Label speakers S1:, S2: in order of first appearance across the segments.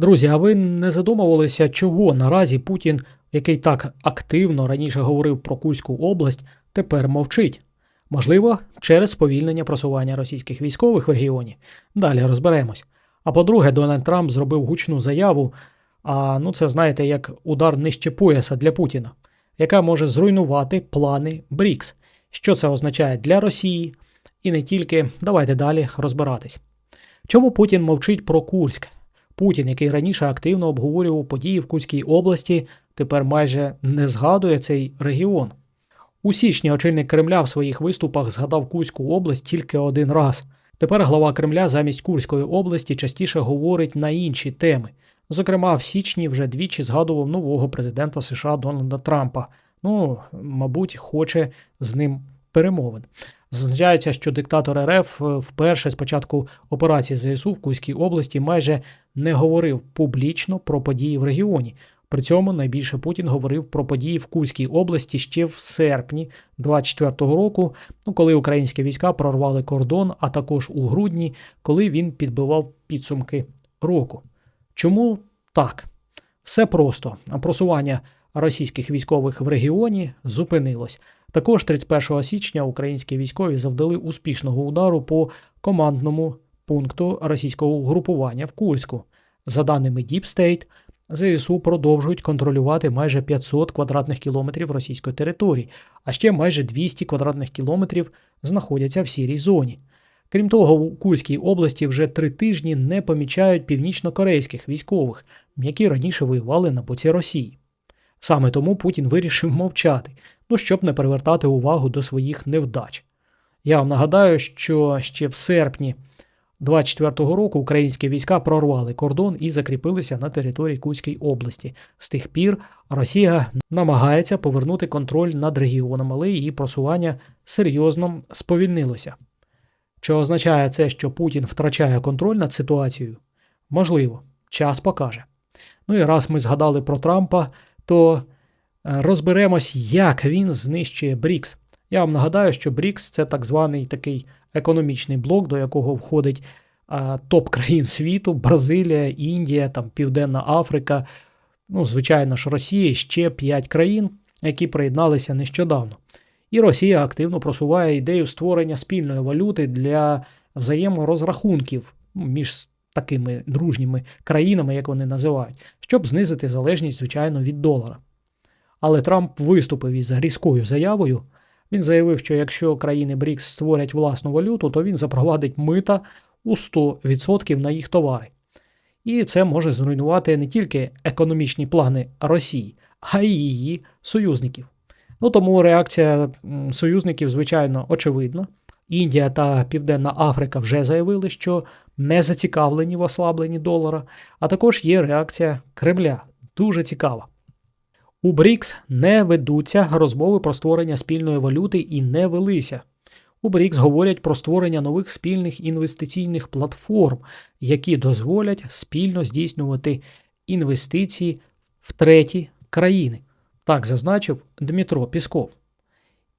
S1: Друзі, а ви не задумувалися, чого наразі Путін, який так активно раніше говорив про Курську область, тепер мовчить? Можливо, через сповільнення просування російських військових в регіоні. Далі розберемось. А по-друге, Дональд Трамп зробив гучну заяву. А ну це знаєте, як удар нижче пояса для Путіна, яка може зруйнувати плани БРІКС. Що це означає для Росії? І не тільки давайте далі розбиратись. Чому Путін мовчить про Курськ? Путін, який раніше активно обговорював події в Курській області, тепер майже не згадує цей регіон. У січні очільник Кремля в своїх виступах згадав Курську область тільки один раз. Тепер глава Кремля замість Курської області частіше говорить на інші теми. Зокрема, в січні вже двічі згадував нового президента США Дональда Трампа. Ну, мабуть, хоче з ним перемовин. Зазначається, що диктатор РФ вперше з початку операції ЗСУ в Курській області майже не говорив публічно про події в регіоні. При цьому найбільше Путін говорив про події в Курській області ще в серпні 24-го року, ну, коли українські війська прорвали кордон, а також у грудні, коли він підбивав підсумки року. Чому так? Все просто. Просування російських військових в регіоні зупинилось. Також 31 січня українські військові завдали успішного удару по командному пункту російського угрупування в Курську. За даними Deep State, ЗСУ продовжують контролювати майже 500 квадратних кілометрів російської території, а ще майже 200 квадратних кілометрів знаходяться в сірій зоні. Крім того, у Курській області вже три тижні не помічають північно-корейських військових, які раніше воювали на боці Росії. Саме тому Путін вирішив мовчати, ну щоб не привертати увагу до своїх невдач. Я вам нагадаю, що ще в серпні 24-го року українські війська прорвали кордон і закріпилися на території Курської області. З тих пір Росія намагається повернути контроль над регіоном, але її просування серйозно сповільнилося. Чи означає це, що Путін втрачає контроль над ситуацією? Можливо, час покаже. Ну і раз ми згадали про Трампа, то розберемось, як він знищує БРІКС. Я вам нагадаю, що БРІКС це так званий такий економічний блок, до якого входить топ країн світу: Бразилія, Індія, там Південна Африка. Ну, звичайно ж, Росія ще 5 країн, які приєдналися нещодавно. І Росія активно просуває ідею створення спільної валюти для взаєморозрахунків між такими дружніми країнами, як вони називають, щоб знизити залежність, звичайно, від долара. Але Трамп виступив із різкою заявою. Він заявив, що якщо країни БРІКС створять власну валюту, то він запровадить мита у 100% на їх товари. І це може зруйнувати не тільки економічні плани Росії, а й її союзників. Ну тому реакція союзників, звичайно, очевидна. Індія та Південна Африка вже заявили, що не зацікавлені в ослабленні долара, а також є реакція Кремля. Дуже цікава. У БРІКС не ведуться розмови про створення спільної валюти і не велися. У БРІКС говорять про створення нових спільних інвестиційних платформ, які дозволять спільно здійснювати інвестиції в треті країни. Так зазначив Дмитро Пісков.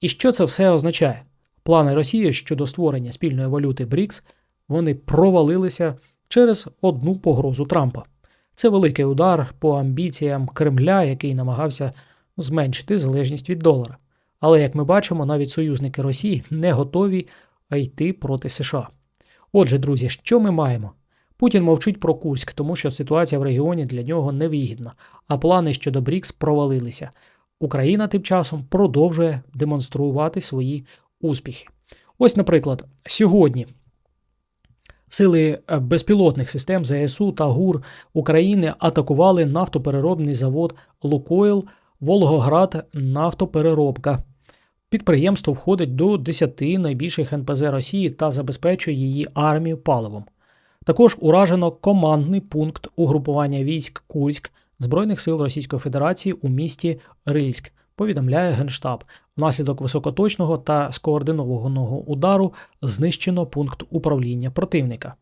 S1: І що це все означає? Плани Росії щодо створення спільної валюти БРІКС вони провалилися через одну погрозу Трампа. Це великий удар по амбіціям Кремля, який намагався зменшити залежність від долара. Але, як ми бачимо, навіть союзники Росії не готові йти проти США. Отже, друзі, що ми маємо? Путін мовчить про Курськ, тому що ситуація в регіоні для нього невигідна, а плани щодо БРІКС провалилися. Україна тим часом продовжує демонструвати свої успіхи. Ось, наприклад, сьогодні сили безпілотних систем ЗСУ та ГУР України атакували нафтопереробний завод Лукойл Волгоград Нафтопереробка. Підприємство входить до 10 найбільших НПЗ Росії та забезпечує її армію паливом. Також уражено командний пункт угрупування військ Курськ Збройних сил Російської Федерації у місті Рильськ, повідомляє Генштаб. Внаслідок високоточного та скоординованого удару знищено пункт управління противника.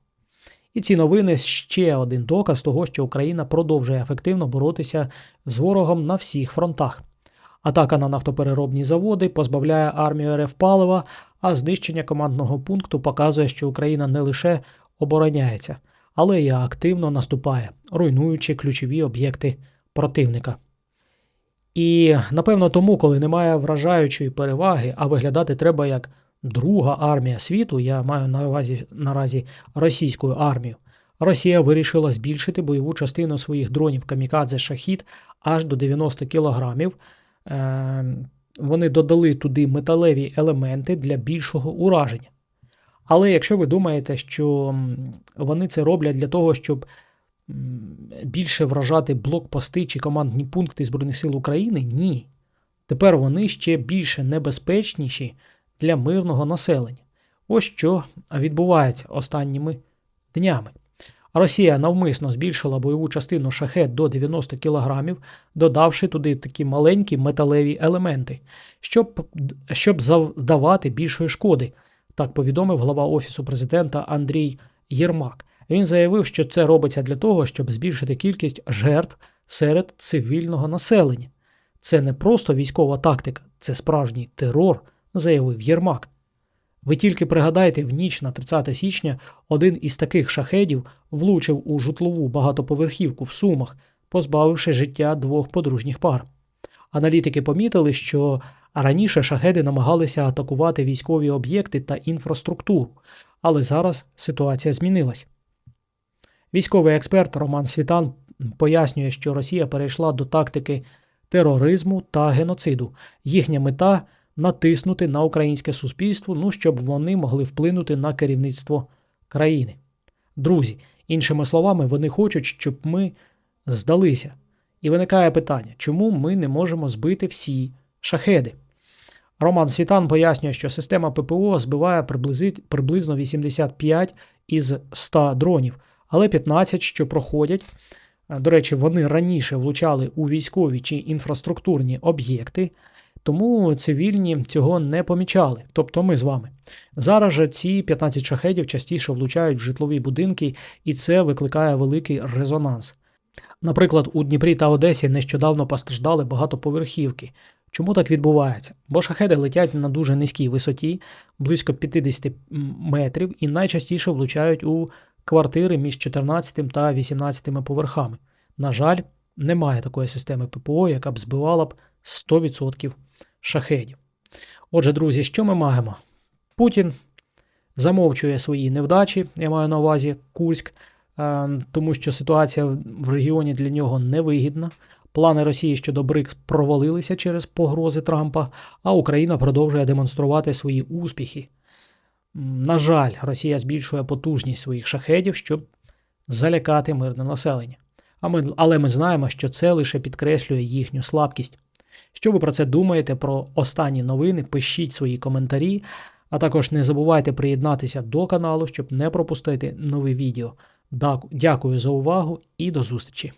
S1: І ці новини ще один доказ того, що Україна продовжує ефективно боротися з ворогом на всіх фронтах. Атака на нафтопереробні заводи позбавляє армію РФ палива, а знищення командного пункту показує, що Україна не лише обороняється, але й активно наступає, руйнуючи ключові об'єкти противника. І напевно тому, коли немає вражаючої переваги, а виглядати треба як друга армія світу, я маю на увазі наразі російську армію. Росія вирішила збільшити бойову частину своїх дронів Камікадзе Шахід аж до 90 кілограмів. Е, Вони додали туди металеві елементи для більшого ураження. Але якщо ви думаєте, що вони це роблять для того, щоб більше вражати блокпости чи командні пункти Збройних сил України, ні. Тепер вони ще більше небезпечніші для мирного населення. Ось що відбувається останніми днями. Росія навмисно збільшила бойову частину шахет до 90 кг, додавши туди такі маленькі металеві елементи, щоб, щоб завдавати більшої шкоди, так повідомив глава Офісу президента Андрій Єрмак. Він заявив, що це робиться для того, щоб збільшити кількість жертв серед цивільного населення. Це не просто військова тактика, це справжній терор, заявив Єрмак. Ви тільки пригадайте, в ніч на 30 січня один із таких шахедів влучив у житлову багатоповерхівку в Сумах, позбавивши життя двох подружніх пар. Аналітики помітили, що раніше шахеди намагалися атакувати військові об'єкти та інфраструктуру, але зараз ситуація змінилась. Військовий експерт Роман Світан пояснює, що Росія перейшла до тактики тероризму та геноциду. Їхня мета натиснути на українське суспільство, ну щоб вони могли вплинути на керівництво країни. Друзі, іншими словами, вони хочуть, щоб ми здалися. І виникає питання, чому ми не можемо збити всі шахеди? Роман Світан пояснює, що система ППО збиває приблизно 85 із 100 дронів, але 15, що проходять. е, До речі, вони раніше влучали у військові чи інфраструктурні об'єкти, тому цивільні цього не помічали, тобто ми з вами. Зараз же ці 15 шахедів частіше влучають в житлові будинки, і це викликає великий резонанс. Наприклад, у Дніпрі та Одесі нещодавно постраждали багатоповерхівки. Чому так відбувається? Бо шахеди летять на дуже низькій висоті, близько 50 метрів, і найчастіше влучають у квартири між 14 та 18 поверхами. На жаль, немає такої системи ППО, яка б збивала б 100% шахедів. Отже, друзі, що ми маємо? Путін замовчує свої невдачі, я маю на увазі Курськ, е, тому що ситуація в регіоні для нього невигідна. Плани Росії щодо БРИКС провалилися через погрози Трампа, а Україна продовжує демонструвати свої успіхи. На жаль, Росія збільшує потужність своїх шахедів, щоб залякати мирне населення. А ми, але ми знаємо, що це лише підкреслює їхню слабкість. Що ви про це думаєте про останні новини? Пишіть свої коментарі, а також не забувайте приєднатися до каналу, щоб не пропустити нові відео. Дякую за увагу і до зустрічі!